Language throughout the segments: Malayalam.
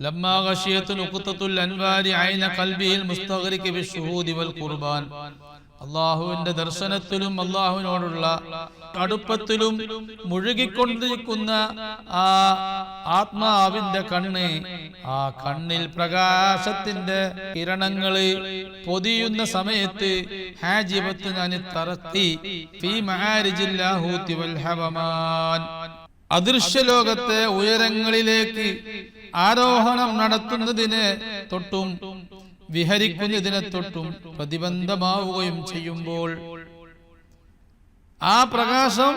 لما غشيت نقطة الأنوار عين قلبه المستغرق بالشهود والقربان അള്ളാഹുവിന്റെ ദർശനത്തിലും അള്ളാഹുവിനോടുള്ള അടുപ്പത്തിലും മുഴുകിക്കൊണ്ടിരിക്കുന്ന ആ ആത്മാവിന്റെ കണ്ണ് ആ കണ്ണിൽ പ്രകാശത്തിന്റെ കിരണങ്ങള് പൊതിയുന്ന സമയത്ത് ഹാജിബത്ത് ഞാൻ തറത്തി ഫീ മഹാരിജില്ലാഹൂത്തി വൽ ഹവമാൻ അദൃശ്യലോകത്തെ ഉയരങ്ങളിലേക്ക് ആരോഹണം നടത്തുന്നതിന് തൊട്ടും വിഹരിക്കുന്നതിനെ തൊട്ടും പ്രതിബന്ധമാവുകയും ചെയ്യുമ്പോൾ ആ പ്രകാശം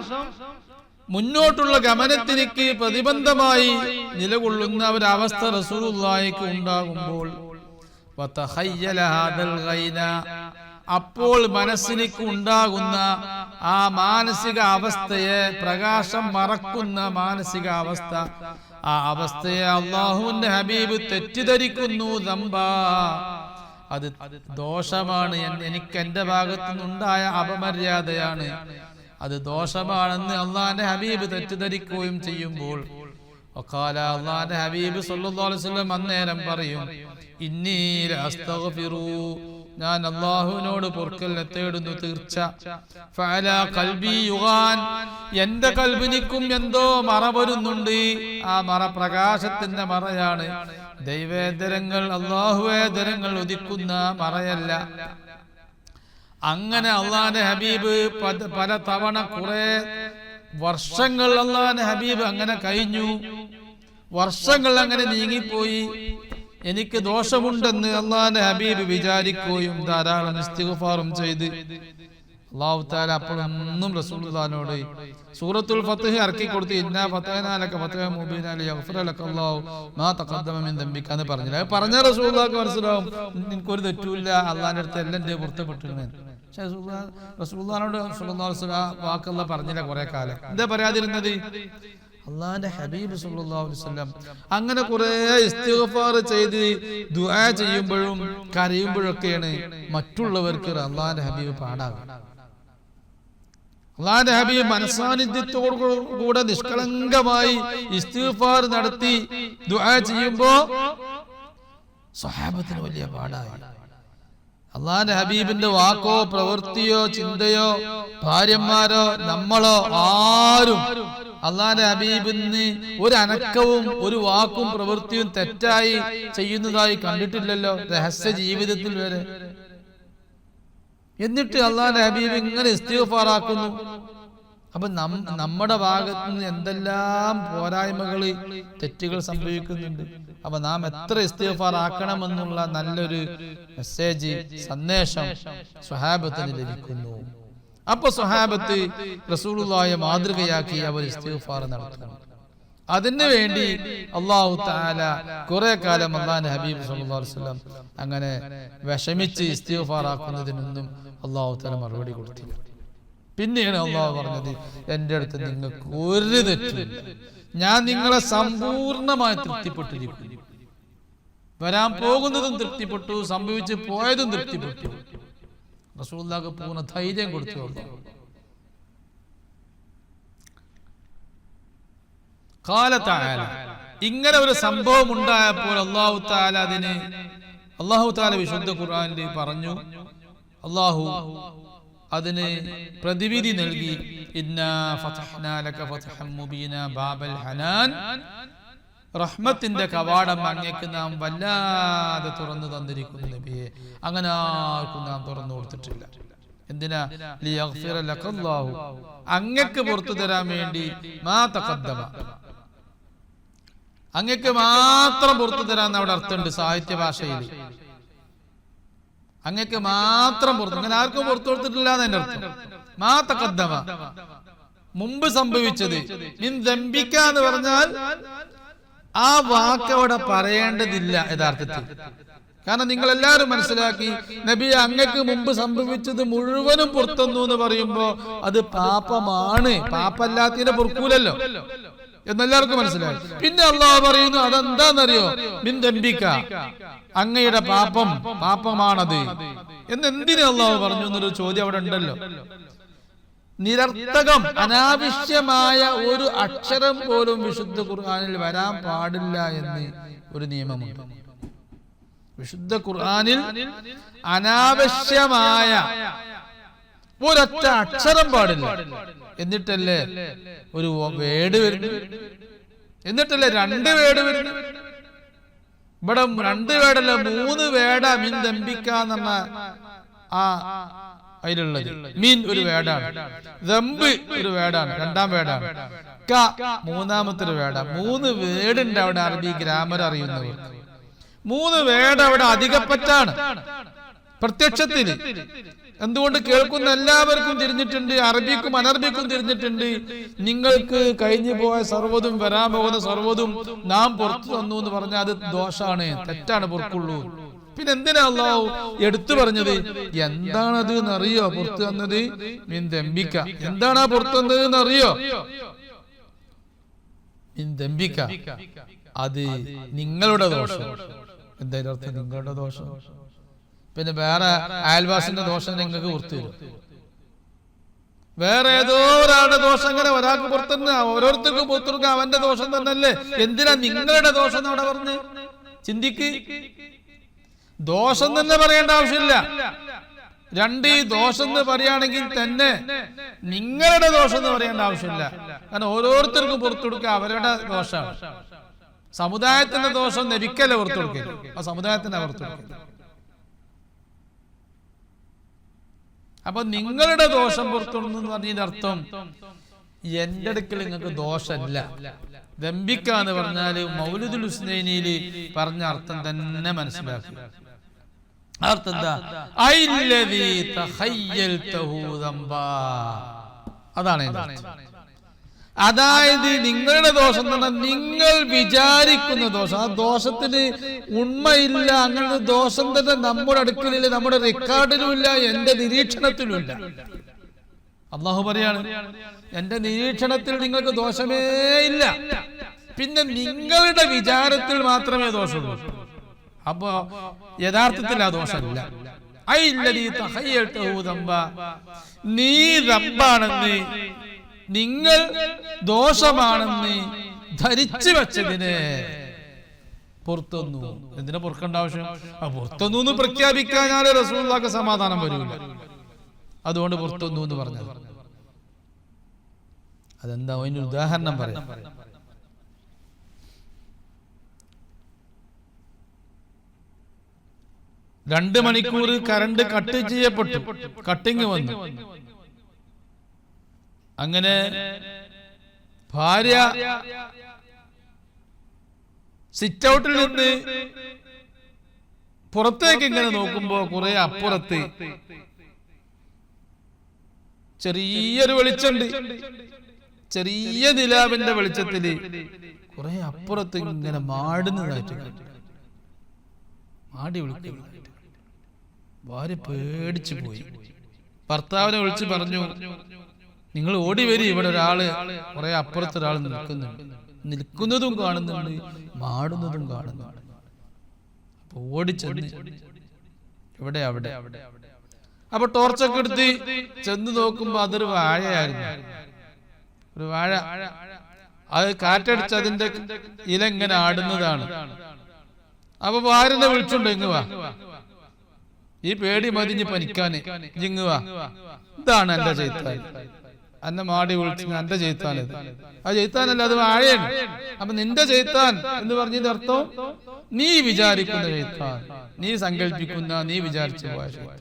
മുന്നോട്ടുള്ള ഗമനത്തിനേക്ക് പ്രതിബന്ധമായി നിലകൊള്ളുന്ന ഒരവസ്ഥ റസൂലുള്ളാഹിക്ക് ഉണ്ടാകുമ്പോൾ അപ്പോൾ മനസ്സിലേക്ക് ഉണ്ടാകുന്ന ആ മാനസിക അവസ്ഥയെ പ്രകാശം മറക്കുന്ന മാനസിക അവസ്ഥ ആ അവസ്ഥയെ അള്ളാഹുവിന്റെ ഹബീബ് തെറ്റിദ്ധരിക്കുന്നു ദമ്പാ. അത് ദോഷമാണ് എനിക്ക് എന്റെ ഭാഗത്തു നിന്നുണ്ടായ അപമര്യാദയാണ്. അത് ദോഷമാണെന്ന് അള്ളാഹിന്റെ ഹബീബ് തെറ്റിദ്ധരിക്കുകയും ചെയ്യുമ്പോൾ. വഖാല അള്ളാഹിന്റെ ഹബീബ് സല്ലല്ലാഹു അലൈഹി വസല്ലം അന്നേരം പറയും ഇന്നി ഞാൻ അള്ളാഹുവിനോട് പൊറുക്കലിനെ തേടുന്നു തീർച്ച. യുഗാൻ. എന്റെ കൽബിനിക്കും എന്തോ മറ വരുന്നുണ്ട്. ആ മറ പ്രകാശത്തിന്റെ മറയാണ്. ദൈവേതരങ്ങൾ അള്ളാഹുവേതരങ്ങൾ ഉദിക്കുന്ന മറയല്ല. അങ്ങനെ അള്ളാന്റെ ഹബീബ് പല തവണ കുറെ വർഷങ്ങൾ അള്ളാന്റെ ഹബീബ് അങ്ങനെ കഴിഞ്ഞു. വർഷങ്ങൾ അങ്ങനെ നീങ്ങിപ്പോയി. എനിക്ക് ദോഷമുണ്ടെന്ന് അള്ളാന്റെ ഹബീബ് വിചാരിക്കുകയും ധാരാളം ഇസ്തിഗ്ഫാറും ചെയ്ത്. അള്ളാഹു താല അപ്പോഴൊന്നും റസൂലുള്ളാഹിനോട് സൂറത്തുൽ ഫത്ഹ് ഇറക്കി കൊടുത്ത് ഇന്നാ ഫത്തഹനാലൊക്കെ ഫത്തഹ മുബീനാലി ലക അല്ലാഹു മാ തഖദ്ദമ മിൻ ദംബിക എന്ന് പറഞ്ഞില്ല? അത് പറഞ്ഞ റസൂലുള്ളാഹിക്ക് മനസ്സിലാവും. എനിക്കൊരു തെറ്റുമില്ല അള്ളാഹിന്റെ അടുത്ത് എല്ലാം എന്റെ പുറത്തപ്പെട്ടിരുന്നേ പക്ഷേ വസല്ലം ആ വാക്കുള്ള പറഞ്ഞില്ല കുറെ കാലം. എന്താ പറയാതിരുന്നത്? അള്ളാഹിന്റെ ഹബീബ് സുല്ലാസ്ലാം അങ്ങനെ കുറെ ഇസ്തിഗ്ഫാർ ചെയ്ത് ദുആ ചെയ്യുമ്പോഴും കരയുമ്പോഴൊക്കെയാണ് മറ്റുള്ളവർക്ക് അള്ളാന്റെ ഹബീബ് പാടാകുക. അള്ളാന്റെ ഹബീബ് മനസാന്നിധ്യത്തോടു കൂടെ നിഷ്കളങ്കമായി ഇസ്തിഗ്ഫാർ നടത്തി ദുആ ചെയ്യുമ്പോ സ്വഹാബത്തിന് വലിയ പാടായി. അള്ളാന്റെ ഹബീബിന്റെ വാക്കോ പ്രവൃത്തിയോ ചിന്തയോ ഭാര്യന്മാരോ നമ്മളോ ആരും അള്ളാഹിന്റെ അബീബിന്ന് ഒരു അനക്കവും ഒരു വാക്കും പ്രവൃത്തിയും തെറ്റായി ചെയ്യുന്നതായി കണ്ടിട്ടില്ലല്ലോ രഹസ്യ ജീവിതത്തിൽ വരെ. എന്നിട്ട് അള്ളാന്റെ ഹബീബ് ഇങ്ങനെ ഇസ്തിഫാറാക്കുന്നു അപ്പൊ നമ്മുടെ ഭാഗത്ത് നിന്ന് എന്തെല്ലാം പോരായ്മകൾ തെറ്റുകൾ സംഭവിക്കുന്നുണ്ട്. അപ്പൊ നാം എത്ര ഇസ്തിഗ്ഫാർ ആക്കണമെന്നുള്ള നല്ലൊരു മെസ്സേജ് സന്ദേശം സ്വഹാബത്തിന് ലഭിക്കുന്നു. അപ്പൊ സ്വഹാബത്ത് റസൂലുള്ളാഹിയെ മാതൃകയാക്കി അവർ ഇസ്തിഗ്ഫാർ നടത്തുന്നു അതിനു വേണ്ടി അള്ളാഹു താല കുറെ കാലം അള്ളാഹ് ഹബീബ് സല്ലാസ്ലം അങ്ങനെ വിഷമിച്ച് ഇസ്തിഗ്ഫാർ ആക്കുന്നതിനൊന്നും അള്ളാഹു താല മറുപടി കൊടുത്തില്ല പിന്നെയാണ് അള്ളാഹു പറഞ്ഞത് എന്റെ അടുത്ത് നിങ്ങൾക്ക് ഒരു തെറ്റില്ല ഞാൻ നിങ്ങളെ സമ്പൂർണമായി തൃപ്തിപ്പെട്ടിരിക്കുന്നു. വരാൻ പോകുന്നതും തൃപ്തിപ്പെട്ടു സംഭവിച്ച് പോയതും തൃപ്തിപ്പെട്ടു. റസൂല്ലാക്ക് പൂർണ ധൈര്യം കൊടുത്തു കാലത്തായാല ഇങ്ങനെ ഒരു സംഭവം ഉണ്ടായപ്പോൾ അള്ളാഹു താല അതിന് അള്ളാഹു താല വിശുദ്ധ ഖുർആനിൽ പറഞ്ഞു അള്ളാഹു അതിന് പ്രതിവിധി നൽകി. ഇന്നാ ഫതഹ്നാ ലക ഫതഹം മുബീന ബാബൽ ഹനാൻ റഹ്മത്തിന്റെ കവാടം അങ്ങേക്ക് നാം വല്ലാതെ തുറന്നു തന്നിരിക്കുന്നു നബിയെ. അങ്ങനെ ആർക്കും നാം തുറന്നു കൊടുത്തിട്ടില്ല. എന്തിനാ? അങ്ങക്ക് പുറത്തു തരാൻ വേണ്ടി അങ്ങക്ക് മാത്രം പുറത്തു തരാൻ അവിടെ അർത്ഥമുണ്ട് സാഹിത്യ ഭാഷയിൽ അങ്ങക്ക് മാത്രം പുറത്തു അങ്ങനെ ആർക്കും പുറത്തു കൊടുത്തിട്ടില്ല എന്നെ അർത്ഥം. മാ മുമ്പ് സംഭവിച്ചത് മിൻ ദംബിക്ക എന്ന് പറഞ്ഞാൽ ആ വാക്ക് അവിടെ പറയേണ്ടതില്ല യഥാർത്ഥത്തിൽ. കാരണം നിങ്ങൾ എല്ലാവരും മനസ്സിലാക്കി നബി അങ്ങക്ക് മുമ്പ് സംഭവിച്ചത് മുഴുവനും പുറത്തുന്നു എന്ന് പറയുമ്പോ അത് പാപമാണ്. പാപ്പല്ലാത്തതിനെ പൊറുക്കൂലല്ലോ. എന്നെല്ലാവർക്കും മനസ്സിലായി. പിന്നെ അള്ളാഹ് പറയുന്നു അതെന്താന്നറിയോ? ബിന്ദംബിക്ക അങ്ങയുടെ പാപം പാപമാണത്. എന്ന് എന്തിനാ അള്ളാഹു പറഞ്ഞു എന്നൊരു ചോദ്യം അവിടെ ഉണ്ടല്ലോ. നിരർത്ഥകം അനാവശ്യമായ ഒരു അക്ഷരം പോലും വിശുദ്ധ ഖുർആാനിൽ വരാൻ പാടില്ല എന്ന് ഒരു നിയമമുണ്ട്. വിശുദ്ധ ഖുർആാനിൽ അനാവശ്യമായ ഒരൊറ്റ അക്ഷരം പാടില്ല. എന്നിട്ടല്ലേ ഒരു വേട് വരുന്നു എന്നിട്ടല്ലേ രണ്ട് വേട് വരുന്നു ഇവിടെ രണ്ട് വേടല്ല മൂന്ന് വേട മിൻ ദമ്പിക്കാന്നുള്ള ആ അതിലുള്ളത്. മീൻ ഒരു വേടാണ്. ദമ്പ് ഒരു വേടാണ്. രണ്ടാം വേടാണ്. ക മൂന്നാമത്തെ ഒരു വേട മൂന്ന് വേടുണ്ട് അവിടെ അറബി ഗ്രാമർ അറിയുന്നവർ മൂന്ന് വേട് അവിടെ അധികപ്പറ്റാണ് പ്രത്യക്ഷത്തിൽ എന്തുകൊണ്ട് കേൾക്കുന്ന എല്ലാവർക്കും തിരിഞ്ഞിട്ടുണ്ട് അറബിക്കും അനറബിക്കും തിരിഞ്ഞിട്ടുണ്ട്. നിങ്ങൾക്ക് കഴിഞ്ഞു പോയ സർവതും വരാൻ പോകുന്ന സർവതും നാം പുറത്തു തന്നു എന്ന് പറഞ്ഞാൽ അത് ദോഷാണ്. തെറ്റാണ് പുറത്തുള്ളൂ പിന്നെ എന്തിനാ അള്ളാഹു എടുത്തു പറഞ്ഞത്? എന്താണത് എന്നറിയോ? പുറത്തു തന്നത് മീൻ ദമ്പിക്ക എന്താണ് ആ പുറത്തു തന്നത് എന്നറിയോ? മീൻ ദമ്പിക്ക അത് നിങ്ങളുടെ ദോഷം. എന്തായാലും അർത്ഥം നിങ്ങളുടെ ദോഷം. പിന്നെ വേറെ അയൽവാസിന്റെ ദോഷം നിങ്ങൾക്ക് പുറത്തു വരും. വേറെ ഏതോ ഒരാളുടെ ദോഷം അങ്ങനെ ഒരാൾക്ക് പുറത്തുനിന്ന് ഓരോരുത്തർക്കും പുറത്തുനിന്ന് അവന്റെ ദോഷം തന്നല്ലേ എന്തിനാ നിങ്ങളുടെ ദോഷം അവിടെ പറഞ്ഞ്? ചിന്തിക്ക്. ദോഷം തന്നെ പറയേണ്ട ആവശ്യമില്ല. രണ്ട് ഈ ദോഷം എന്ന് പറയുകയാണെങ്കിൽ തന്നെ നിങ്ങളുടെ ദോഷം എന്ന് പറയേണ്ട ആവശ്യമില്ല. കാരണം ഓരോരുത്തർക്കും പുറത്തു കൊടുക്കുക അവരുടെ ദോഷമാണ്. സമുദായത്തിന്റെ ദോഷം നബിക്കല്ല പുറത്തു ആ സമുദായത്തിന്റെ പുറത്തു കൊടുക്കൽ അപ്പൊ നിങ്ങളുടെ ദോഷം പുറത്തുണ്ടെന്ന് പറഞ്ഞതിന്റെ അർത്ഥം എന്റെ അടുക്കൽ നിങ്ങൾക്ക് ദോഷമല്ല. ദമ്പിക്ക എന്ന് പറഞ്ഞാൽ മൗലുദുൽ ഹുസ്നൈനിയിൽ പറഞ്ഞ അർത്ഥം തന്നെ മനസ്സിലാക്കി ആ അർത്ഥം എന്താ ഐല്ലദീ തഖയ്യൽതഹു ദംബാ. അതാണ്. അതായത് നിങ്ങളുടെ ദോഷം എന്ന് പറഞ്ഞാൽ നിങ്ങൾ വിചാരിക്കുന്ന ദോഷം. ആ ദോഷത്തിന് ഉണ്മയില്ല അങ്ങനത്തെ ദോഷം തന്നെ നമ്മുടെ അടുക്കലില്ല നമ്മുടെ റെക്കോർഡിലും ഇല്ല എന്റെ നിരീക്ഷണത്തിലും ഇല്ല. അള്ളാഹു പറയാണ് എന്റെ നിരീക്ഷണത്തിൽ നിങ്ങൾക്ക് ദോഷമേ ഇല്ല. പിന്നെ നിങ്ങളുടെ വിചാരത്തിൽ മാത്രമേ ദോഷമുള്ളൂ. അപ്പോ യഥാർത്ഥത്തിൽ ആ ദോഷമില്ല. നീ ദമ്പാണെന്ന് നിങ്ങൾ ദോഷമാണെന്ന് ധരിച്ചു വെച്ചതിന് പുറത്തൊന്നു. എന്തിനാ പൊറുക്കേണ്ട ആവശ്യം? ആ പുറത്തൊന്നു എന്ന് റസൂലുള്ളാഹിക്ക് സമാധാനം വരില്ല അതുകൊണ്ട് പുറത്തൊന്നു എന്ന് പറഞ്ഞത്. അതെന്താ? അതിന് ഉദാഹരണം പറയാം. രണ്ട് മണിക്കൂർ കറണ്ട് കട്ട് ചെയ്യപ്പെട്ടു. കട്ടിങ് വന്നു. അങ്ങനെ ഭാര്യ സിറ്റ് ഔട്ടിൽ നിന്ന് പുറത്തേക്ക് ഇങ്ങനെ നോക്കുമ്പോ കുറെ അപ്പുറത്ത് ചെറിയൊരു വെളിച്ചമുണ്ട്. ചെറിയ നിലാവിന്റെ വെളിച്ചത്തിൽ കുറെ അപ്പുറത്ത് ഇങ്ങനെ മാടുന്നതായിട്ട് മാടി വിളിക്കുന്നതായിട്ട്. ഭാര്യ പേടിച്ചു പോയി. ഭർത്താവിനെ വിളിച്ച് പറഞ്ഞു നിങ്ങൾ ഓടി വരി ഇവിടെ ഒരാൾ കുറെ അപ്പുറത്ത് ഒരാൾ നിൽക്കുന്നുണ്ട്. നിൽക്കുന്നതും കാണുന്നുണ്ട് മാടുന്നതും കാണുന്നുണ്ട്. അപ്പൊ ഓടിച്ചെന്ന്. ഇവിടെ അവിടെ? അപ്പൊ ടോർച്ചൊക്കെ എടുത്ത് ചെന്ന് നോക്കുമ്പോ അതൊരു വാഴയായിരുന്നു. ഒരു വാഴ. അത് കാറ്റടിച്ച് അതിന്റെ ഇല ഇങ്ങനെ ആടുന്നതാണ്. അപ്പൊ ഭാര്യനെ വിളിച്ചുണ്ട് ഇങ്ങ് വാ. ഈ പേടി മതിഞ്ഞ് പനിക്കാന് ജിങ്ങുവാ ഇതാണ് എന്റെ ചെയ്ത്താൻ അന്നെ മാടി വിളിച്ച് എന്റെ ചെയ്ത്താൻ ഇത്. ആ ചെയ്ത്താനല്ല അത് വാഴയാണ്. അപ്പൊ നിന്റെ ചെയ്ത്താൻ എന്ന് പറഞ്ഞതിന്റെ അർത്ഥം നീ വിചാരിക്കുന്ന ചെയ്ത്താൻ നീ സങ്കല്പിക്കുന്ന നീ വിചാരിച്ചു പോയ ചെയ്ത്താൻ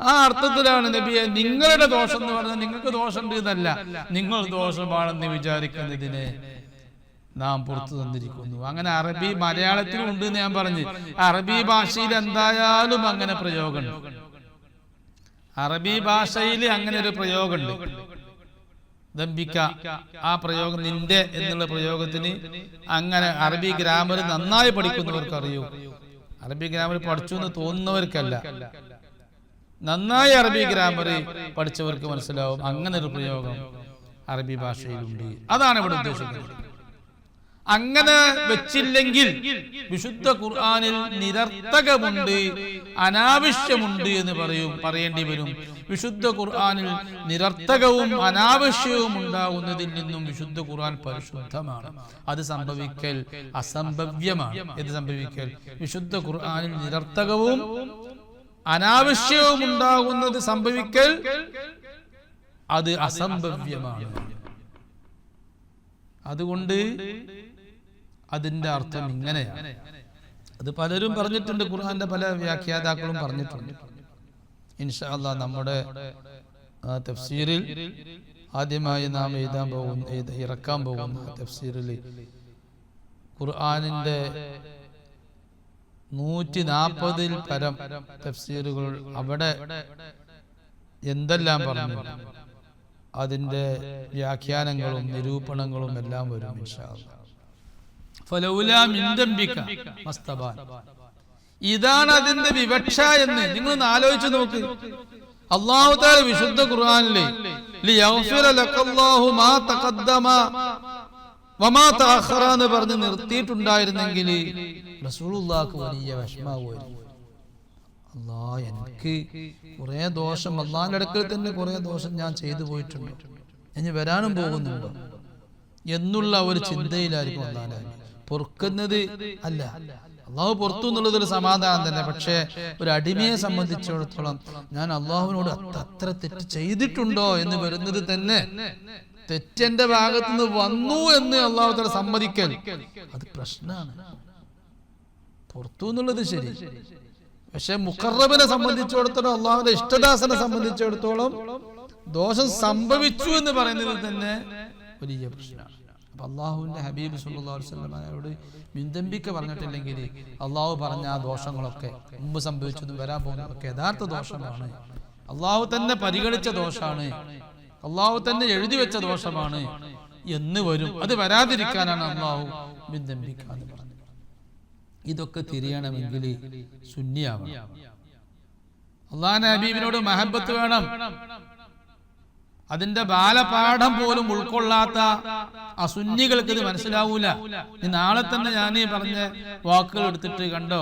ആ അർത്ഥത്തിലാണ് നബിയെ നിങ്ങളുടെ ദോഷം എന്ന് പറഞ്ഞാൽ നിങ്ങൾക്ക് ദോഷമുണ്ട് എന്നല്ല. നിങ്ങൾ ദോഷമാണെന്ന് വിചാരിക്കുന്നതിനെ നാം പുറത്തു തന്നിരിക്കുന്നു. അങ്ങനെ അറബി മലയാളത്തിലും ഉണ്ട് എന്ന് ഞാൻ പറഞ്ഞു. അറബി ഭാഷയിൽ എന്തായാലും അങ്ങനെ പ്രയോഗമുണ്ട് അറബി ഭാഷയിൽ അങ്ങനെ ഒരു പ്രയോഗമുണ്ട്. ദമ്പിക്ക ആ പ്രയോഗം നിന്റെ എന്നുള്ള പ്രയോഗത്തിന് അങ്ങനെ അറബി ഗ്രാമർ നന്നായി പഠിക്കുന്നവർക്ക് അറിയൂ. അറബി ഗ്രാമർ പഠിച്ചു എന്ന് തോന്നുന്നവർക്കല്ല. നന്നായി അറബി ഗ്രാമർ പഠിച്ചവർക്ക് മനസ്സിലാവും. അങ്ങനെ ഒരു പ്രയോഗം അറബി ഭാഷയിലുണ്ട്. അതാണ് ഇവിടെ ഉദ്ദേശിക്കുന്നത്. അങ്ങനെ വെച്ചില്ലെങ്കിൽ വിശുദ്ധ ഖുർആാനിൽ നിരർത്ഥകമുണ്ട് അനാവശ്യമുണ്ട് എന്ന് പറയും പറയേണ്ടി വരും. വിശുദ്ധ ഖുർആാനിൽ നിരർത്ഥകവും അനാവശ്യവും ഉണ്ടാവുന്നതിൽ നിന്നും വിശുദ്ധ ഖുർആൻ പരിശുദ്ധമാണ്. അത് സംഭവിക്കൽ അസംഭവ്യമാണ്. ഇത് സംഭവിക്കൽ? വിശുദ്ധ ഖുർആാനിൽ നിരർത്ഥകവും അനാവശ്യവും ഉണ്ടാകുന്നത് സംഭവിക്കൽ അത് അസംഭവ്യമാണ്. അതുകൊണ്ട് അതിന്റെ അർത്ഥം ഇങ്ങനെയാണ്. അത് പലരും പറഞ്ഞിട്ടുണ്ട് ഖുർആന്റെ പല വ്യാഖ്യാതാക്കളും പറഞ്ഞിട്ടുണ്ട്. ഇൻഷാ അല്ലാ നമ്മുടെ തഫ്സീറിൽ ആദ്യമായി നാം എഴുതാൻ പോകുന്ന ഇറക്കാൻ പോകുന്ന തഫ്സീറിൽ ഖുർആനിന്റെ നൂറ്റി നാൽപ്പതിൽ പരം തഫ്സീറുകൾ അവിടെ എന്തെല്ലാം പറഞ്ഞു? അതിന്റെ വ്യാഖ്യാനങ്ങളും നിരൂപണങ്ങളും എല്ലാം വരും ഇൻഷാ അല്ലാ. ഇതാണ് അതിന്റെ വിവക്ഷ എന്ന് നിങ്ങൾ ഒന്ന് ആലോചിച്ച് നോക്ക്. അള്ളാഹു താല വിശുദ്ധ ഖുർആനിലെ എന്ന് പറഞ്ഞ് നിർത്തിയിട്ടുണ്ടായിരുന്നെങ്കിൽ വലിയ വിഷമാവുമായിരുന്നു അല്ലാ എനിക്ക് കുറെ ദോഷം അള്ളാഹിന്റെ അടുക്കൽ തന്നെ കുറെ ദോഷം ഞാൻ ചെയ്തു പോയിട്ടുണ്ട്. ഇനി വരാനും പോകുന്നുണ്ടോ? എന്നുള്ള ഒരു ചിന്തയിലായിരിക്കും അള്ളാഹ് പൊറുക്കുന്നത് അല്ല. അള്ളാഹു പുറത്തു എന്നുള്ളത് ഒരു സമാധാനം തന്നെ. പക്ഷേ ഒരു അടിമയെ സംബന്ധിച്ചിടത്തോളം ഞാൻ അള്ളാഹുവിനോട് അത്ര തെറ്റ് ചെയ്തിട്ടുണ്ടോ എന്ന് വരുന്നത് തന്നെ തെറ്റെന്റെ ഭാഗത്തു നിന്ന് വന്നു എന്ന് അള്ളാഹു തന്നെ സമ്മതിക്കൽ. അത് പ്രശ്നമാണ് പുറത്തു എന്നുള്ളത് ശരി. പക്ഷെ മുഖറബിനെ സംബന്ധിച്ചിടത്തോളം അള്ളാഹുവിന്റെ ഇഷ്ടദാസനെ സംബന്ധിച്ചിടത്തോളം ദോഷം സംഭവിച്ചു എന്ന് പറയുന്നത് തന്നെ വലിയ പ്രശ്നമാണ് അപ്പൊ അള്ളാഹുവിന്റെ ഹബീബ് വസല്ലം അയാളോട് മിന്തമ്പിക്ക പറഞ്ഞിട്ടില്ലെങ്കിൽ അള്ളാഹു പറഞ്ഞ ആ ദോഷങ്ങളൊക്കെ മുമ്പ് സംഭവിച്ചതും വരാൻ പോകുന്നതൊക്കെ യഥാർത്ഥ ദോഷമാണ് അള്ളാഹു തന്നെ പരിഗണിച്ച ദോഷമാണ്. അള്ളാഹു തന്നെ എഴുതി വെച്ച ദോഷമാണ്. എന്ന് വരും. അത് വരാതിരിക്കാനാണ് അള്ളാഹു മിന്തമ്പിക്ക എന്ന് പറഞ്ഞത്. ഇതൊക്കെ തിരിയണമെങ്കിൽ സുന്നിയാവണം. അള്ളാഹ് ഹബീബിനോട് മഹബത്ത് വേണം. അതിന്റെ ബാലപാഠം പോലും ഉൾക്കൊള്ളാത്ത അസുന്നികൾക്ക് ഇത് മനസ്സിലാവൂല. നാളെ തന്നെ ഞാൻ ഈ പറഞ്ഞ വാക്കുകൾ എടുത്തിട്ട് കണ്ടോ?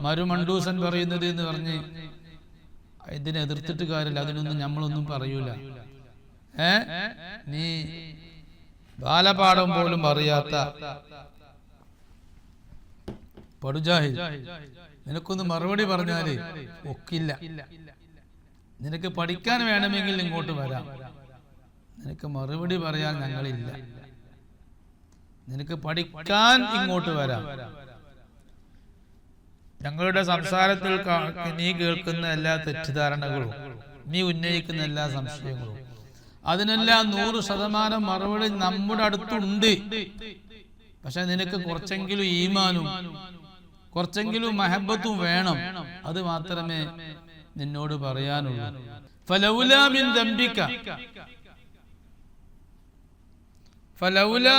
മരുമണ്ടൂസൻ പറയുന്നത് എന്ന് പറഞ്ഞ് ഇതിനെ എതിർത്തിട്ട് കാര്യമില്ല. അതിനൊന്നും നമ്മളൊന്നും പറയൂല. ഏ? നീ ബാലപാഠം പോലും അറിയാത്ത പടുജാഹിൽ നിനക്കൊന്ന് മറുപടി പറഞ്ഞാൽ ഒക്കില്ല. നിനക്ക് പഠിക്കാൻ വേണമെങ്കിൽ ഇങ്ങോട്ട് വരാം. നിനക്ക് മറുപടി പറയാൻ ഞങ്ങളില്ല. നിനക്ക് പഠിക്കാൻ ഇങ്ങോട്ട് വരാം. ഞങ്ങളുടെ സംസാരത്തിൽ നീ കേൾക്കുന്ന എല്ലാ തെറ്റിദ്ധാരണകളും നീ ഉന്നയിക്കുന്ന എല്ലാ സംശയങ്ങളും അതിനെല്ലാം നൂറ് ശതമാനം മറുപടി നമ്മുടെ അടുത്തുണ്ട്. പക്ഷെ നിനക്ക് കുറച്ചെങ്കിലും ഈമാനും കുറച്ചെങ്കിലും മഹബത്തും വേണം. അത് മാത്രമേ നിന്നോട് പറയാനുള്ളൂ. ഫലൗലാ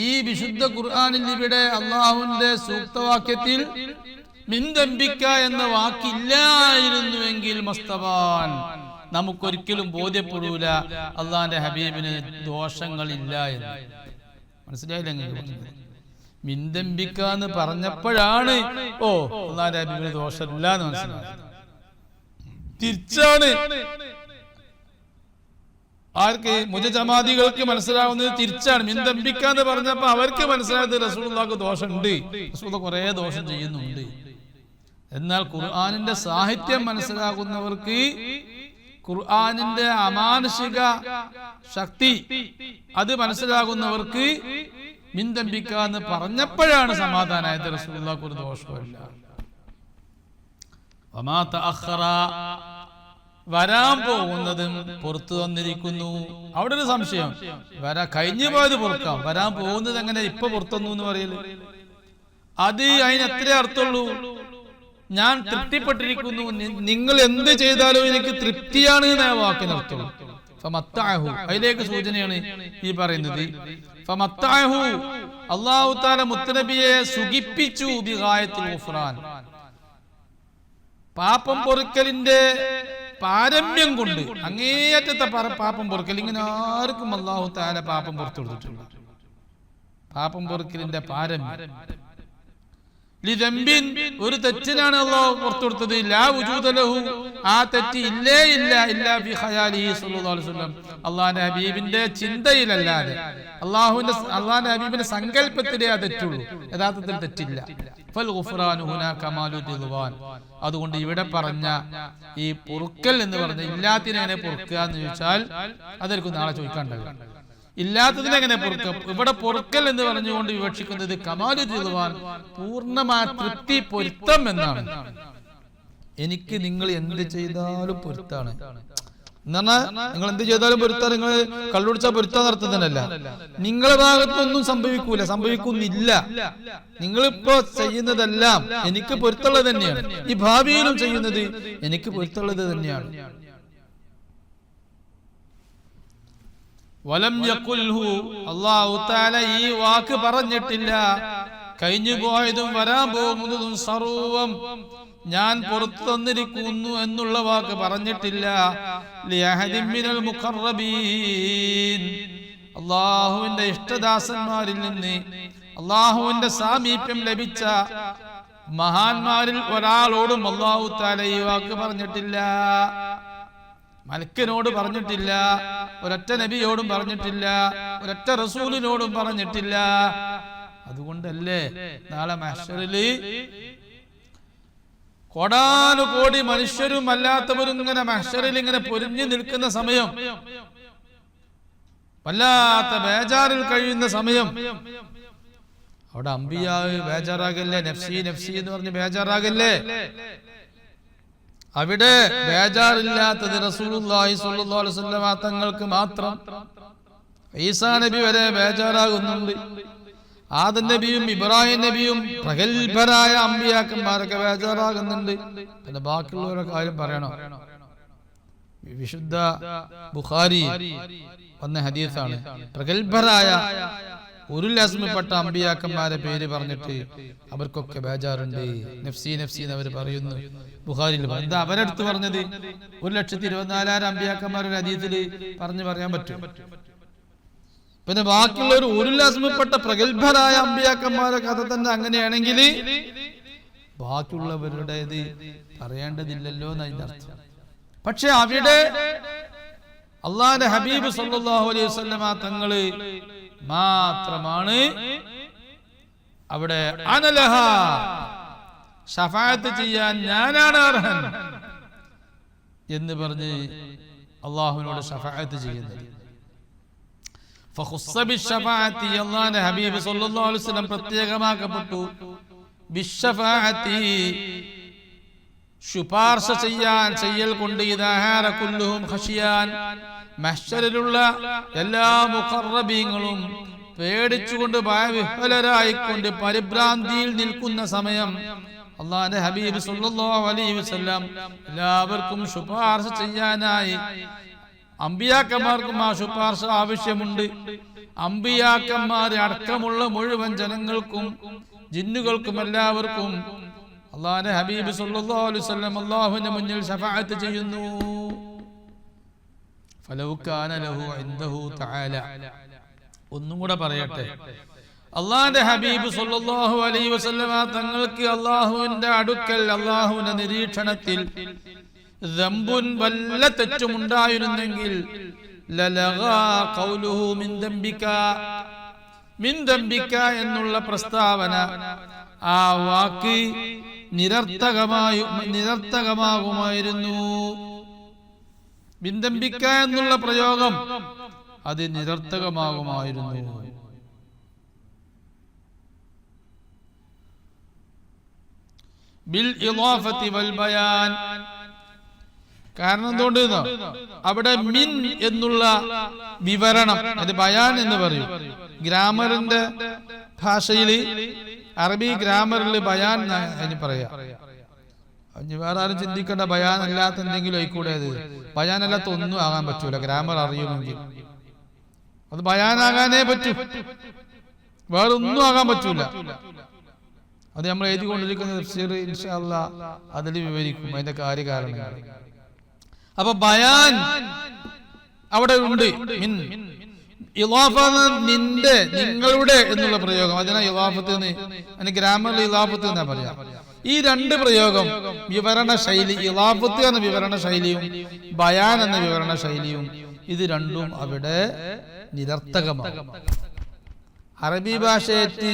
ഈ വിശുദ്ധ ഖുർആനിൽ ഇവിടെ അള്ളാഹുവിന്റെ സൂക്തവാക്യത്തിൽ മിന്തമ്പിക്ക എന്ന വാക്കില്ലായിരുന്നുവെങ്കിൽ മസ്തബാൻ നമുക്കൊരിക്കലും ബോധ്യപ്പെടൂല അള്ളാഹിന്റെ ഹബീബിന് ദോഷങ്ങളില്ല എന്ന്. മനസ്സിലായില്ല മിന്തമ്പിക്ക എന്ന് പറഞ്ഞപ്പോഴാണ് ഓ അള്ളാഹിന്റെ ഹബീബിന് ദോഷമില്ല എന്ന് മനസ്സിലായി തിരിച്ചാണ്. ആർക്ക്? മുജജമാദികൾക്ക് മനസ്സിലാവുന്നത് തിരിച്ചാണ്. മിന്തമ്പിക്ക എന്ന് പറഞ്ഞപ്പോ അവർക്ക് മനസ്സിലായത് റസൂലുള്ളാഹിക്ക് ദോഷമുണ്ട്. റസൂൽ കുറെ ദോഷം ചെയ്യുന്നുണ്ട്. എന്നാൽ ഖുർആാനിന്റെ സാഹിത്യം മനസ്സിലാകുന്നവർക്ക് ഖുർആാനിന്റെ അമാനുഷിക ശക്തി അത് മനസ്സിലാകുന്നവർക്ക് മിന്തമ്പിക്ക എന്ന് പറഞ്ഞപ്പോഴാണ് സമാധാനായത് റസൂലുള്ളാഹിക്ക് ഒരു ദോഷമില്ല വരാൻ പോകുന്നതും പുറത്തു തന്നിരിക്കുന്നു അവിടെ ഒരു സംശയം. വരാ കഴിഞ്ഞു പോയത് പുറക്കാം. വരാൻ പോകുന്നത് എങ്ങനെ ഇപ്പൊ പുറത്തുന്നു എന്ന് പറയൽ? അത് അതിന് എത്രേ അർത്ഥമുള്ളൂ. ഞാൻ തൃപ്തിപ്പെട്ടിരിക്കുന്നു. നിങ്ങൾ എന്ത് ചെയ്താലും എനിക്ക് തൃപ്തിയാണ് എന്ന വാക്കിന് അർത്ഥമുള്ളൂ. ഫമത്താഹു അതിലേക്ക് സൂചനയാണ് ഈ പറയുന്നത്. ഫമത്താഹു അള്ളാഹു താല മുത്തനബിയെ സുഖിപ്പിച്ചു ബിഗായത്തിൽ ഉഫ്രാൻ പാപം പൊറുക്കലിന്റെ പാരമ്യം കൊണ്ട് അങ്ങേയറ്റത്തെ പാപം പൊറുക്കൽ. ഇങ്ങനെ ആർക്കും അള്ളാഹു താല പാപം പുറത്തു കൊടുത്തിട്ടുണ്ട് പാപം പൊറുക്കലിന്റെ പാരമ്യം. ഒരു തെറ്റിനാണ് അള്ളാഹു പുറത്തു കൊടുത്തത് ലാ ഉജൂതലഹു ആ തെറ്റ് ഇല്ലേ ഇല്ല ഇല്ലാ ബി ഖയാലിഹി സ്വല്ലല്ലാഹു അലൈഹി വസല്ലം. ഹബീബിന്റെ ചിന്തയിലല്ലാതെ. അള്ളാഹുവിന്റെ അള്ളാഹുവിന്റെ ഹബീബിന്റെ സങ്കല്പത്തിലേ ആ തെറ്റുള്ളൂ. യഥാർത്ഥത്തിൽ തെറ്റില്ല. അതുകൊണ്ട് ഇവിടെ പറഞ്ഞ ഈ പൊറുക്കൽ എന്ന് പറഞ്ഞ ഇല്ലാത്തിനെ പൊറുക്കുക എന്ന് ചോദിച്ചാൽ അതെനിക്ക് നാളെ ചോദിക്കാണ്ടാവും ഇല്ലാത്തതിനെ എങ്ങനെ പൊറുക്കം? ഇവിടെ പൊറുക്കൽ എന്ന് പറഞ്ഞുകൊണ്ട് വിവക്ഷിക്കുന്നത് കമാലു ചെയ്തുവാൻ പൂർണമായ തൃപ്തി പൊരുത്തം എന്നാണ്. എനിക്ക് നിങ്ങൾ എന്ത് ചെയ്താലും പൊരുത്താണ്. എന്നാ നിങ്ങൾ എന്ത് ചെയ്താലും പൊരുത്താൻ നിങ്ങൾ കള്ളുടിച്ചാൽ പൊരുത്താൻ നടത്തുന്നതല്ല നിങ്ങളെ ഭാഗത്തൊന്നും സംഭവിക്കൂല. സംഭവിക്കുന്നില്ല. നിങ്ങളിപ്പോ ചെയ്യുന്നതെല്ലാം എനിക്ക് പൊരുത്തുള്ളത് തന്നെയാണ്. ഈ ഭാവിയിലും ചെയ്യുന്നത് എനിക്ക് പൊരുത്തുള്ളത് തന്നെയാണ്. വലം യക്കുൽഹു അള്ളാഹു താല ഈ വാക്ക് പറഞ്ഞിട്ടില്ല. കഴിഞ്ഞു പോയതും വരാൻ പോകുന്നതും സർവം ഞാൻ പുറത്തു തന്നിരിക്കുന്നു എന്നുള്ള വാക്ക് പറഞ്ഞിട്ടില്ല. അള്ളാഹുവിന്റെ ഇഷ്ടദാസന്മാരിൽ നിന്ന് അള്ളാഹുവിന്റെ സാമീപ്യം ലഭിച്ച മഹാന്മാരിൽ ഒരാളോടും അള്ളാഹു താല ഈ വാക്ക് പറഞ്ഞിട്ടില്ല. മലക്കിനോട് പറഞ്ഞിട്ടില്ല ഒരൊറ്റ നബിയോടും പറഞ്ഞിട്ടില്ല ഒരൊറ്റ റസൂലിനോടും പറഞ്ഞിട്ടില്ല. അതുകൊണ്ടല്ലേ നാളെ മഹ്ഷറിൽ കോടാനുകോടി മനുഷ്യരും അല്ലാത്തവരും ഇങ്ങനെ മഹ്ഷറിൽ ഇങ്ങനെ പൊരിഞ്ഞു നിൽക്കുന്ന സമയം വല്ലാത്ത ബേജാറിൽ കഴിയുന്ന സമയം. അവിടെ അമ്പിയാവ് ബേജാറാകല്ലേ നഫ്സി നഫ്സി എന്ന് പറഞ്ഞ് ബേജാറാകല്ലേ? അവിടെ ബേജാറില്ലാത്തത് റസൂലുള്ളാഹി അലൈഹി വസല്ലം തങ്ങൾക്ക് മാത്രം. ഈസാ നബി വരെ ബേജാറാകുന്നുണ്ട്. ആദം നബിയും ഇബ്രാഹിം നബിയും പ്രഗത്ഭരായ അമ്പിയാക്കന്മാരൊക്കെ ബേജാറാകുന്നുണ്ട്. പിന്നെ ബാക്കിയുള്ളവരുടെ കാര്യം പറയണോ? വിശുദ്ധ ബുഖാരി വന്ന ഹദീസാണ്. പ്രഗത്ഭരായ ഒരു ലസ്മപ്പെട്ട അമ്പിയാക്കന്മാരെ പേര് പറഞ്ഞിട്ട് അവർക്കൊക്കെ ബേജാറുണ്ട്. നഫ്സി നഫ്സി എന്ന് അവർ പറയുന്നു. ബുഹാരിൽ എന്താ അവരടുത്ത് പറഞ്ഞത്? ഒരു ലക്ഷത്തി ഇരുപത്തിനാലായിരം അമ്പിയാക്കന്മാരുടെ അതീതിൽ പറഞ്ഞു പറയാൻ പറ്റും. പിന്നെ ബാക്കിയുള്ള ഒരു ഉരുല്ലാസ്മപ്പെട്ട പ്രഗത്ഭരായ അമ്പിയാക്കന്മാരെ കഥ തന്നെ അങ്ങനെയാണെങ്കിൽ ബാക്കിയുള്ളവരുടേത് പറയേണ്ടതില്ലല്ലോ എന്നതിന്റെ അർത്ഥം. പക്ഷെ അവിടെ അള്ളാന്റെ ഹബീബ് സല്ലല്ലാഹു അലൈഹി വസല്ലമ തങ്ങൾ മാത്രമാണ് അവിടെ അനലഹ. ഷഫായത്ത് ചെയ്യാൻ ഞാനാണ് അർഹൻ എന്ന് പറഞ്ഞ് അള്ളാഹുവിനോട് ഷഫായത്ത് ചെയ്യുന്നത്. ഹബീബ് വസല്ലം പ്രത്യേകമാക്കപ്പെട്ടു. ശുപാർശ ചെയ്യാൻ ചെയ്യൽ കൊണ്ട് ഇതാഹാര കുല്ലുഹും ഖശിയാൻ എല്ലാ മുഖറബീങ്ങളും പേടിച്ചുകൊണ്ട് ഭയവിഹ്വലരായിക്കൊണ്ട് പരിഭ്രാന്തിയിൽ നിൽക്കുന്ന സമയം അള്ളാന്റെ ഹബീബ് സല്ലല്ലാഹു അലൈഹി വസല്ലം എല്ലാവർക്കും ശുപാർശ ചെയ്യാനായി അമ്പിയാക്കന്മാർക്കും ആ ശുപാർശ ആവശ്യമുണ്ട്. അമ്പിയാക്കന്മാരെ അടക്കമുള്ള മുഴുവൻ ജനങ്ങൾക്കും ജിന്നുകൾക്കും എല്ലാവർക്കും അള്ളാന്റെ ഹബീബ് സുല്ലാ അലൈഹി വസല്ലം അള്ളാഹുവിന്റെ മുന്നിൽ ശഫാഅത്ത് ചെയ്യുന്നു. ഒന്നും കൂടെ പറയട്ടെ. അള്ളാന്റെ ഹബീബ് സല്ലല്ലാഹു അലൈഹി വസല്ലമ തങ്ങൾക്ക് അള്ളാഹുവിന്റെ അടുക്കൽ അള്ളാഹുവിന്റെ നിരീക്ഷണത്തിൽ ദമ്പുൻ വല്ല മിൻ ദംബിക എന്നുള്ള പ്രസ്താവന ആ വാക്ക് നിരർത്ഥകമായി നിരർത്ഥകമാകുമായിരുന്നു. ബിന്ദംബിക്ക എന്നുള്ള പ്രയോഗം അത് നിരർത്ഥകമാകുമായിരുന്നു. ബിൽ ഇളാഫത്തി വൽ ബയാൻ. കാരണം എന്തുകൊണ്ട് അവിടെ മിൻ എന്നുള്ള വിവരണം അത് ബയാൻ എന്ന് പറയും. ഗ്രാമറിന്റെ ഭാഷയിൽ അറബി ഗ്രാമറിൽ ബയാൻ അതിന് പറയാ. വേറെ ആരും ചിന്തിക്കേണ്ട ബയാൻ അല്ലാത്ത എന്തെങ്കിലും ആയിക്കൂടെ അത്. ബയാൻ അല്ലാത്ത ഒന്നും ആകാൻ പറ്റൂല. ഗ്രാമർ അറിയുമെങ്കിൽ. അത് ബയാനാകാനേ പറ്റൂ. വേറെ ഒന്നും ആകാൻ പറ്റൂല. അത് നമ്മൾ എഴുതിക്കൊണ്ടിരിക്കുന്ന തഫ്സീർ ഇൻഷാ അല്ലാ അതിൽ വിവരിക്കും. അതിന്റെ കാര്യകാരണങ്ങൾ. അപ്പൊ ബയാൻ അവിടെ ഉണ്ട്. മിൻ നിന്റെ നിങ്ങളുടെ എന്നുള്ള പ്രയോഗം. അതിനാ ഇലാഫത്ത് അതിന് ഗ്രാമറിൽ ഇലാഫത്ത് എന്നാ പറയാ? ഈ രണ്ട് പ്രയോഗം വിവരണ ശൈലി ഇലാഫത്ത് എന്ന വിവരണ ശൈലിയും ബയാൻ എന്ന വിവരണ ശൈലിയും ഇത് രണ്ടും അവിടെ നിരർത്ഥകമാണ്. അറബി ഭാഷയെത്തി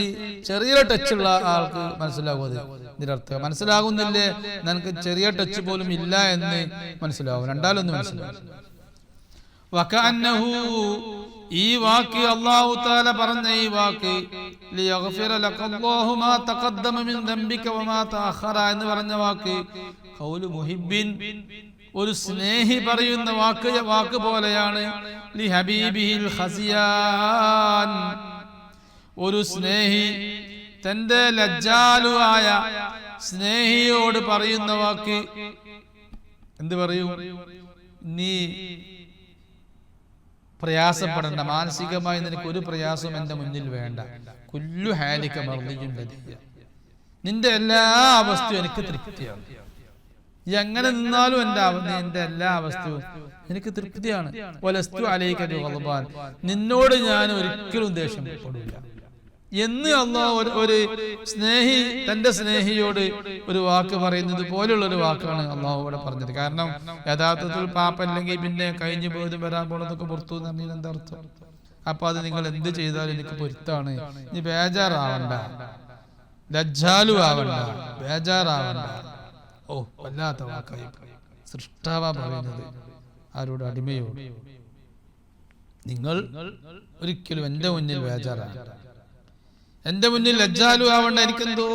ചെറിയ ടച്ചുള്ള ആൾക്ക് മനസ്സിലാകും അത് നിരർത്ഥകം. മനസ്സിലാകുന്നില്ലേ? നിനക്ക് ചെറിയ ടച്ച് പോലും ഇല്ല എന്ന് മനസ്സിലാവും രണ്ടാലൊന്ന് മനസ്സിലാവും ഈ വാക്ക് അള്ളാഹു താല പറഞ്ഞ ഈ വാക്ക് എന്ന് പറഞ്ഞ വാക്ക് ഒരു സ്നേഹി പറയുന്ന വാക്ക് വാക്ക് പോലെയാണ് ലി ഒരു സ്നേഹി തന്റെ ലജ്ജാലുവായ സ്നേഹിയോട് പറയുന്ന വാക്ക് എന്ത് പറയൂ? നീ പ്രയാസപ്പെടേണ്ട. മാനസികമായി നിനക്ക് ഒരു പ്രയാസവും എന്റെ മുന്നിൽ വേണ്ട. കുല്ലു ഹാലിക്ക മർദ്ദിക്കും നിന്റെ എല്ലാ അവസ്ഥയും എനിക്ക് തൃപ്തിയാണ് എങ്ങനെ നിന്നാലും അവ- എന്റെ എല്ലാ അവസ്ഥയും എനിക്ക് തൃപ്തിയാണ്. കളബാൻ നിന്നോട് ഞാൻ ഒരിക്കലും ദേഷ്യപ്പെടില്ല എന്ന് അള്ളാഹ് ഒരു സ്നേഹി തന്റെ സ്നേഹിയോട് ഒരു വാക്ക് പറയുന്നത് പോലുള്ള ഒരു വാക്കാണ് അള്ളാഹു ഇവിടെ പറഞ്ഞത്. കാരണം യഥാർത്ഥത്തിൽ പാപ്പ അല്ലെങ്കിൽ പിന്നെ കഴിഞ്ഞു പോയതും വരാൻ പോണതൊക്കെ പുറത്തു എന്ന് എന്താ അർത്ഥം? അപ്പൊ അത് നിങ്ങൾ എന്ത് ചെയ്താലും എനിക്ക് പൊരുത്താണ്. ഇനി ബേജാറാവണ്ട. ലജ്ജാലു ആവണ്ട. ബേജാറാവണ്ട. ഓ വല്ലാത്ത വാക്കായി. സൃഷ്ടാവ പറയുന്നത്. ആരോട് അടിമയോട്. നിങ്ങൾ ഒരിക്കലും എന്റെ മുന്നിൽ ബേജാറാണ് എന്റെ മുന്നിൽ ലജ്ജാലു ആവണ്ട എനിക്കെന്തോ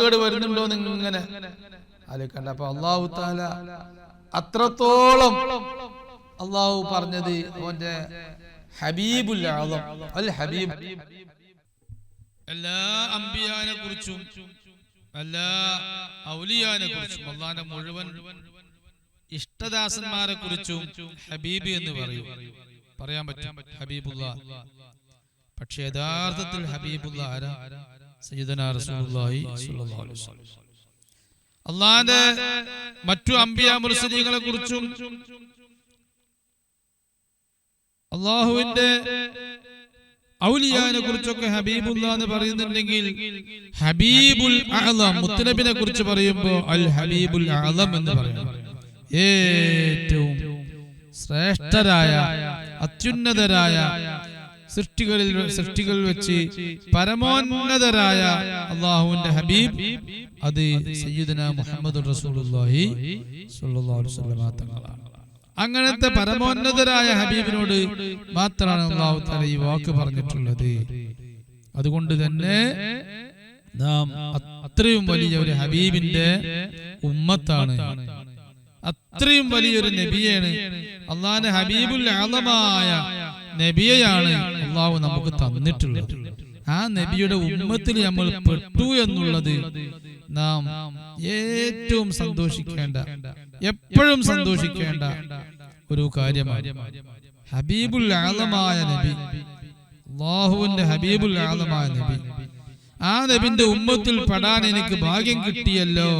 കേട് വരുന്നുണ്ടോ ഇങ്ങനെ ആലോചിക്കണ്ട. അപ്പൊ അള്ളാഹു താല അത്രത്തോളം അള്ളാഹു പറഞ്ഞത് അവന്റെ ഹബീബുൽ അൽ ഹബീബ്. എല്ലാ അമ്പിയാനെ കുറിച്ചും എല്ലാ ഔലിയാനെ കുറിച്ചും അള്ളാന്റെ മുഴുവൻ ഇഷ്ടദാസന്മാരെ കുറിച്ചും ഹബീബ് എന്ന് പറയും. പറയാൻ പറ്റും. ഹബീബുള്ള പക്ഷെ യഥാർത്ഥത്തിൽ ഹബീബുള്ള ആരാ? സയ്യിദന റസൂലുള്ളാഹി സ്വല്ലല്ലാഹു അലൈഹി വസല്ലം. അള്ളാന്റെ മറ്റു അമ്പിയ മുർസലീങ്ങളെ കുറിച്ചും അള്ളാഹുവിന്റെ ഔലിയാനെ കുറിച്ചൊക്കെ ഹബീബുല്ല എന്ന് പറയുന്നുണ്ടെങ്കിൽ ഹബീബുൽ അഅലം മുത്തനബിനെ കുറിച്ച് പറയുമ്പോൾ അൽ ഹബീബുൽ അഅലം എന്ന് പറയുന്നു ഏറ്റവും ശ്രേഷ്ഠരായ അത്യുന്നതരായ സൃഷ്ടികളിൽ സൃഷ്ടികൾ വെച്ച് പരമോന്നതരായ അള്ളാഹുവിന്റെ ഹബീബ് അത് സയ്യിദന മുഹമ്മദ് റസൂലുള്ളാഹി സ്വല്ലല്ലാഹു അലൈഹി വസല്ലം തങ്ങളാണ്. അങ്ങനത്തെ പരമോന്നതരായ ഹബീബിനോട് മാത്രമാണ് അള്ളാഹു തല ഈ വാക്ക് പറഞ്ഞിട്ടുള്ളത്. അതുകൊണ്ട് തന്നെ നാം അത്രയും വലിയ ഒരു ഹബീബിന്റെ ഉമ്മത്താണ്. അത്രയും വലിയൊരു നബിയാണ് അള്ളാഹിന്റെ ഹബീബുൽ ആലമായ നബിയെയാണ് അള്ളാഹു നമുക്ക് തന്നിട്ടുള്ളത്. ആ നബിയുടെ ഉമ്മത്തിൽ നമ്മൾ പെട്ടു എന്നുള്ളത് നാം ഏറ്റവും സന്തോഷിക്കേണ്ട എപ്പോഴും സന്തോഷിക്കേണ്ട ഒരു കാര്യമാണ്. ഹബീബുൽ ആലമായ നബി. അള്ളാഹുവിന്റെ ഹബീബുൽ ആലമായ നബി. ആ നബിന്റെ ഉമ്മത്തിൽ പെടാൻ എനിക്ക് ഭാഗ്യം കിട്ടിയല്ലോ.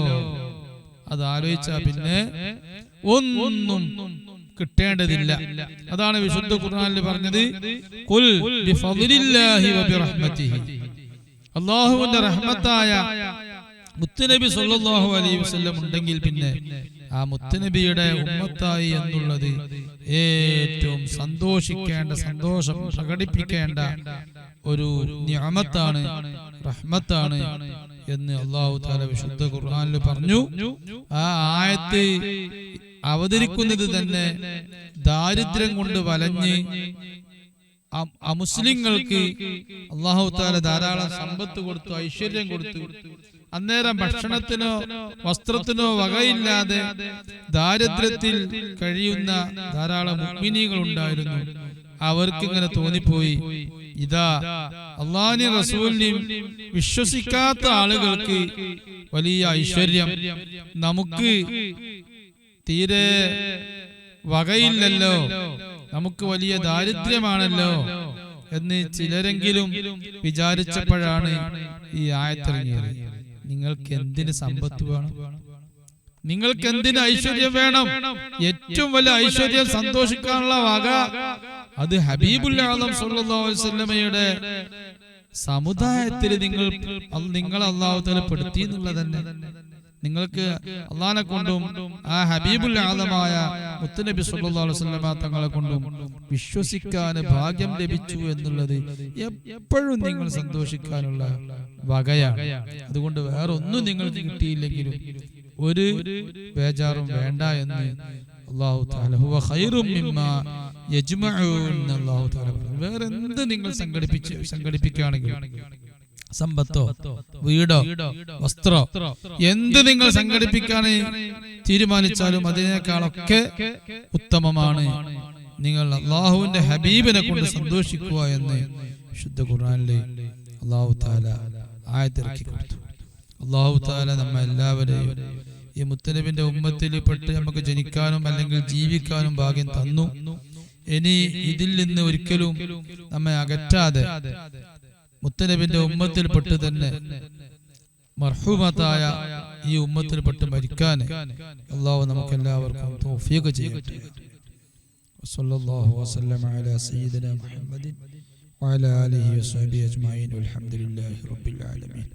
അത് ആലോചിച്ചാ പിന്നെ ഒന്നും കിട്ടേണ്ടതില്ല. അതാണ് വിശുദ്ധ ഖുർആനിൽ പറഞ്ഞത്. കുൽ അല്ലാഹുവിന്റെ റഹ്മത്തായ മുത്തുനബി സല്ലാഹു അലൈഹി വസല്ലം ഉണ്ടെങ്കിൽ പിന്നെ ആ മുത്തുനബിയുടെ ഉമ്മത്തായി എന്നുള്ളത് ഏറ്റവും സന്തോഷിക്കേണ്ട സന്തോഷം പ്രകടിപ്പിക്കേണ്ട ഒരു ഞാമത്താണ് റഹ്മത്താണ് എന്ന് അള്ളാഹു താല വിശുദ്ധ ഖുർആനിൽ പറഞ്ഞു. ആ ആയത്ത് അവതരിക്കുന്നത് തന്നെ ദാരിദ്ര്യം കൊണ്ട് വലഞ്ഞ് അമുസ്ലിങ്ങൾക്ക് അള്ളാഹു താല ധാരാളം സമ്പത്ത് കൊടുത്തു ഐശ്വര്യം കൊടുത്തു. അന്നേരം ഭക്ഷണത്തിനോ വസ്ത്രത്തിനോ വകയില്ലാതെ ദാരിദ്ര്യത്തിൽ കഴിയുന്ന ധാരാളം മുഗ്മിനികൾ ഉണ്ടായിരുന്നു. അവർക്ക് ഇങ്ങനെ തോന്നിപ്പോയി. ഇതാ അള്ളാഹിനെ റസൂലിനെയും വിശ്വസിക്കാത്ത ആളുകൾക്ക് വലിയ ഐശ്വര്യം. നമുക്ക് തീരെ വകയില്ലല്ലോ. നമുക്ക് വലിയ ദാരിദ്ര്യമാണല്ലോ എന്ന് ചിലരെങ്കിലും വിചാരിച്ചപ്പോഴാണ് ഈ ആയത്തിറങ്ങിയത്. നിങ്ങൾക്ക് എന്തിന് സമ്പത്ത് വേണം? നിങ്ങൾക്ക് എന്തിന് ഐശ്വര്യം വേണം? ഏറ്റവും വലിയ ഐശ്വര്യം സന്തോഷിക്കാനുള്ള വക അത് ഹബീബുൽ സമുദായത്തിൽ നിങ്ങൾ നിങ്ങൾ അള്ളാഹുതലപ്പെടുത്തി തല എന്നുള്ളത് തന്നെ നിങ്ങൾക്ക് അള്ളഹാനെ കൊണ്ടും ആ ഹബീബുൽ ആദമായ മുത്തുനബി സുല്ലാ തങ്ങളെ കൊണ്ടും വിശ്വസിക്കാൻ ഭാഗ്യം ലഭിച്ചു എന്നുള്ളത് എപ്പോഴും നിങ്ങൾ സന്തോഷിക്കാനുള്ള വകയാണ്. അതുകൊണ്ട് വേറെ ഒന്നും നിങ്ങൾക്ക് കിട്ടിയില്ലെങ്കിലും ഒരു ബേജാറും വേണ്ട എന്ന് അള്ളാഹു അള്ളാഹു വേറെ എന്ത് നിങ്ങൾ സംഘടിപ്പിച്ച് സംഘടിപ്പിക്കുകയാണെങ്കിൽ സമ്പത്തോ വീടോ വസ്ത്രോ എന്ത് നിങ്ങൾ സംഘടിപ്പിക്കാൻ തീരുമാനിച്ചാലും അതിനേക്കാളൊക്കെ ഉത്തമമാണ് നിങ്ങൾ അള്ളാഹുവിന്റെ ഹബീബിനെ കൊണ്ട് സന്തോഷിക്കുക എന്ന് ശുദ്ധ ഖുർആാനിലെ അള്ളാഹു താല ആയത്തിറക്കി കൊടുത്തു. അള്ളാഹു താല നമ്മ എല്ലാവരെയും ഈ മുത്തലിബിന്റെ ഉമ്മത്തിൽ പെട്ട് നമുക്ക് ജനിക്കാനും അല്ലെങ്കിൽ ജീവിക്കാനും ഭാഗ്യം തന്നു. ഇനി ഇതിൽ നിന്ന് ഒരിക്കലും നമ്മെ അകറ്റാതെ മുത്തനബിന്റെ ഉമ്മത്തിൽ പെട്ട് തന്നെ മർഹൂമത്തായ ഈ ഉമ്മത്തിൽ പെട്ട് മരിക്കാൻ അള്ളാഹു നമുക്ക് എല്ലാവർക്കും തൗഫീഖ് ചെയ്യട്ടെ വസല്ലല്ലാഹു വസല്ലമ അലാ സയ്യിദിന മുഹമ്മദിൻ وعلى آله وصحبه أجمعين والحمد لله رب العالمين